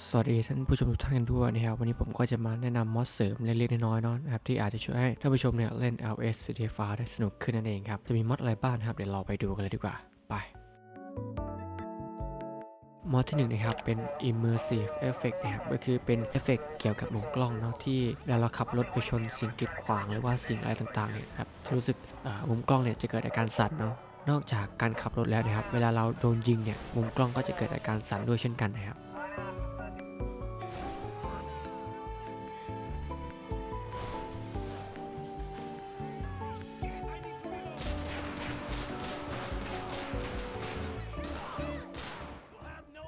สวัสดีท่านผู้ชมทุกท่านกันด้วยนะครับวันนี้ผมก็จะมาแนะนำมอดเสริมเล็กๆน้อยๆเนาะนะครับที่อาจจะช่วยให้ท่านผู้ชมเนี่ยเล่น LS c t f ได้สนุกขึ้นนั่นเองครับ จะมีมอดอะไรบ้างนะครับเดี๋ยวเราไปดูกันเลยดีกว่า ไปมอดที่หนึ่งนะครับเป็น immersive effect นะครับก็คือเป็นเอฟเฟกต์เกี่ยวกับมุมกล้องเนาะที่เวลาเราขับรถไปชนสิ่งกีดขวางหรือว่าสิ่งอะไรต่างๆเนี่ยครับจะรู้สึกอ่ามุมกล้องเนี่ยจะเกิดอาการสั่นเนาะนอกจากการขับรถแล้วนะครับเวลาเราโดนยิงเนี่ยมุมกล้องก็จะเกิดอาการสั่นด้วยเช่นกันนะครับ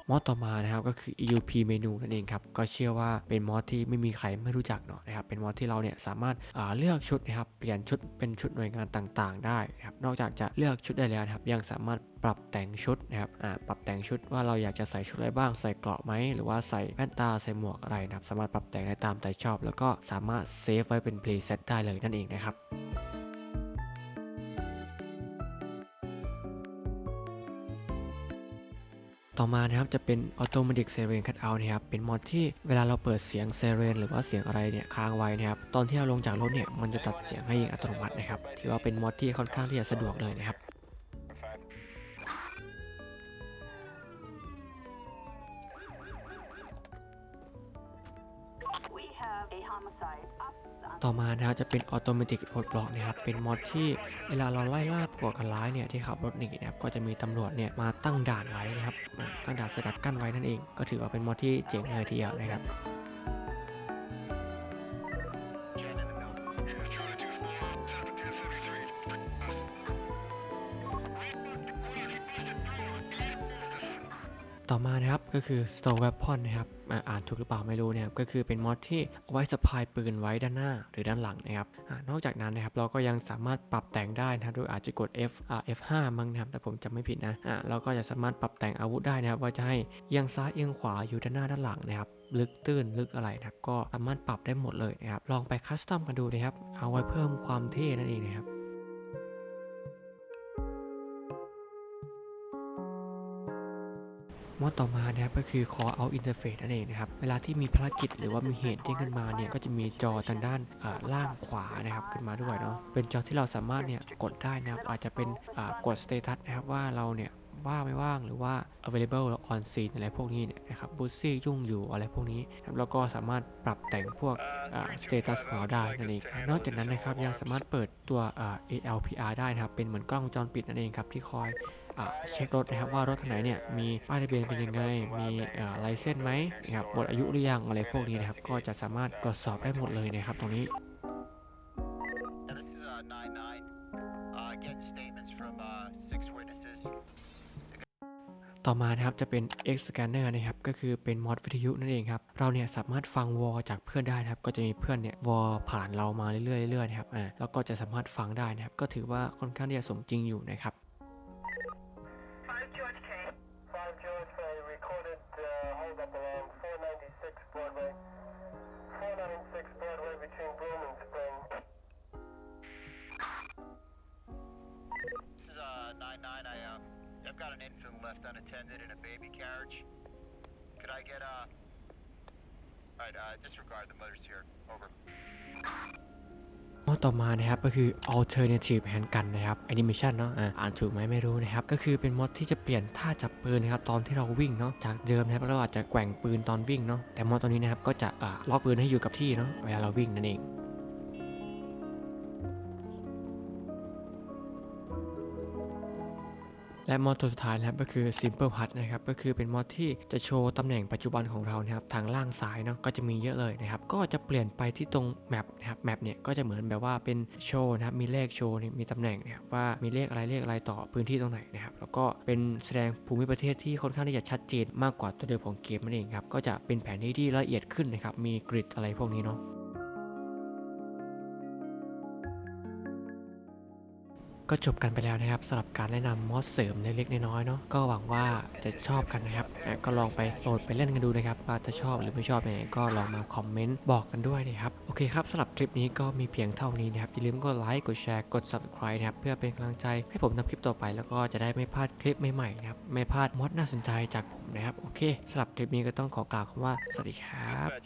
มอดต่อมานะครับก็คือ EUP เมนูนั่นเองครับก็เชื่อว่าเป็นมอดที่ไม่มีใครไม่รู้จักเนาะนะครับเป็นมอดที่เราเนี่ยสามารถาเลือกชุดนะครับเปลี่ยนชุดเป็นชุดหน่วยงานต่างๆ ได้นะครับนอกจากจะเลือกชุดได้แล้วนะครับยังสามารถปรับแต่งชุดนะครับอ่าปรับแต่งชุดว่าเราอยากจะใส่ชุดอะไรบ้างใส่เกราะไหมหรือว่าใส่แว่นตาใส่หมวกอะไรนะครับสามารถปรับแต่งได้ตามใจชอบ แล้วก็สามารถเซฟไว้เป็น preset ได้เลยนั่นเองนะครับ ต่อมานะครับจะเป็น Automatic Siren Cutout นะครับเป็นมอดที่เวลาเราเปิดเสียงเซเรนหรือว่าเสียงอะไรเนี่ยค้างไว้นะครับตอนที่เราลงจากรถเนี่ยมันจะตัดเสียงให้เองอัตโนมัตินะครับถือว่าเป็นมอดที่ค่อนข้างที่จะสะดวกเลยนะครับ ต่อมานะครับจะเป็น Automatic Roadblock นะครับเป็นมอดที่เวลาเราไล่ล่าพวกคนร้ายเนี่ยที่ขับรถหนีนะครับก็จะมีตำรวจเนี่ยมาตั้งด่านไว้นะครับตั้งด่านสกัดกั้นไว้นั่นเอง ก็ถือว่าเป็นมอดที่เจ๋งเลยทีเดียวนะครับ ต่อมานะครับก็คือ Store Weapon นะครับอ่านถูกหรือเปล่าไม่รู้นะครับก็คือเป็นมอดที่เอาไว้สะพายปืนไว้ด้านหน้าหรือด้านหลังนะครับอนอกจากนั้นนะครับเราก็ยังสามารถปรับแต่งได้นะครับโดยอาจจะกด F อ่า F5 มั้งนะครับแต่ผมจำไม่ผิดนะอ่าเราก็จะสามารถปรับแต่งอาวุธได้นะครับว่าจะให้เอียงซ้ายเอียงขวาอยู่ด้านหน้าด้านหลังนะครับลึกตื้นลึกอะไรนะครับก็สามารถปรับได้หมดเลยนะครับลองไปคัสตอมกันดูนะครับเอาไว้เพิ่มความเท่นั่นเองนะครับ มอดต่อมานะครับก็คือ Call Out Interface นั่นเองนะครับ เวลาที่มีภารกิจหรือว่ามีเหตุเด้งขึ้นมาเนี่ยก็จะมีจอทางด้านล่างขวานะครับขึ้นมาด้วยเนาะเป็นจอที่เราสามารถเนี่ยกดได้นะครับอาจจะเป็นกด status นะครับว่าเราเนี่ยว่างไม่ว่างหรือว่า available หรือ on scene อะไรพวกนี้เนี่ยนะครับ busy ยุ่งอยู่อะไรพวกนี้ครับแล้วก็สามารถปรับแต่งพวก status ของเราได้นั่นเอง นอกจากนั้นนะครับยังสามารถเปิดตัว ALPR ได้นะครับ เป็นเหมือนกล้องวงจรปิดนั่นเองครับที่คอย เช็ครถนะครับว่ารถคันไหนเนี่ยมีป้ายทะเบียนเป็นยังไง มีลายเส้นไหมนะครับหมดอายุหรือยังอะไรพวกนี้นะครับ ก็จะสามารถตรวจสอบได้หมดเลยนะครับตรงนี้ ต่อมานะครับจะเป็น X Scanner นะครับก็คือเป็นมอดวิทยุนั่นเองครับเราเนี่ยสามารถฟังวอลจากเพื่อนได้นะครับก็จะมีเพื่อนเนี่ยวอลผ่านเรามาเรื่อยๆเรื่อยๆนะครับอ่าแล้วก็จะสามารถฟังได้นะครับก็ถือว่าค่อนข้างที่จะสมจริงอยู่นะครับ infant left unattended in a baby carriage. Could I get uh... Alright, uh, disregard the mother's here. Over. มอต่อมานะครับก็คือ alternative handgun นะครับ animation เนาะอ่านถูกไหมไม่รู้นะครับ ก็คือเป็นมอดที่จะเปลี่ยนท่าจับปืนนะครับตอนที่เราวิ่งเนาะจากเดิมนะครับเราอาจจะแกว่งปืนตอนวิ่งเนาะแต่มอดตัวนี้นะครับก็จะล็อกปืนให้อยู่กับที่เนาะเวลาเราวิ่งนั่นเอง และมอดตัวสุดท้ายนะครับก็คือ Simple HUD นะครับก็คือเป็นมอดที่จะโชว์ตำแหน่งปัจจุบันของเรานะครับทางล่างซ้ายเนาะก็จะมีเยอะเลยนะครับก็จะเปลี่ยนไปที่ตรงแมปนะครับแมปเนี่ยก็จะเหมือนแบบว่าเป็นโชว์นะครับมีเลขโชว์มีตำแหน่งนะครับว่ามีเลขอะไรเลขอะไรต่อพื้นที่ตรงไหนนะครับแล้วก็เป็นแสดงภูมิประเทศที่ค่อนข้างที่จะชัดเจนมากกว่าตัวเดิมของเกมนั่นเองครับก็จะเป็นแผนที่ที่ละเอียดขึ้นนะครับมีกริดอะไรพวกนี้เนาะ ก็จบกันไปแล้วนะครับสำหรับการแนะนำมอดเสริมเล็กๆน้อยๆเนาะก็หวังว่าจะชอบกันนะครับก็ลองไปโหลดไปเล่นกันดูนะครับว่าจะชอบหรือไม่ชอบยังไงก็ลองมาคอมเมนต์บอกกันด้วยนะครับโอเคครับสำหรับคลิปนี้ก็มีเพียงเท่านี้นะครับอย่าลืมกดไลค์กดแชร์กด subscribe นะครับเพื่อเป็นกำลังใจให้ผมทำคลิปต่อไป แล้วก็จะได้ไม่พลาดคลิปใหม่ๆนะครับไม่พลาดมอดน่าสนใจจากผมนะครับโอเคสำหรับคลิปนี้ก็ต้องขอกล่าวคำว่าสวัสดีครับ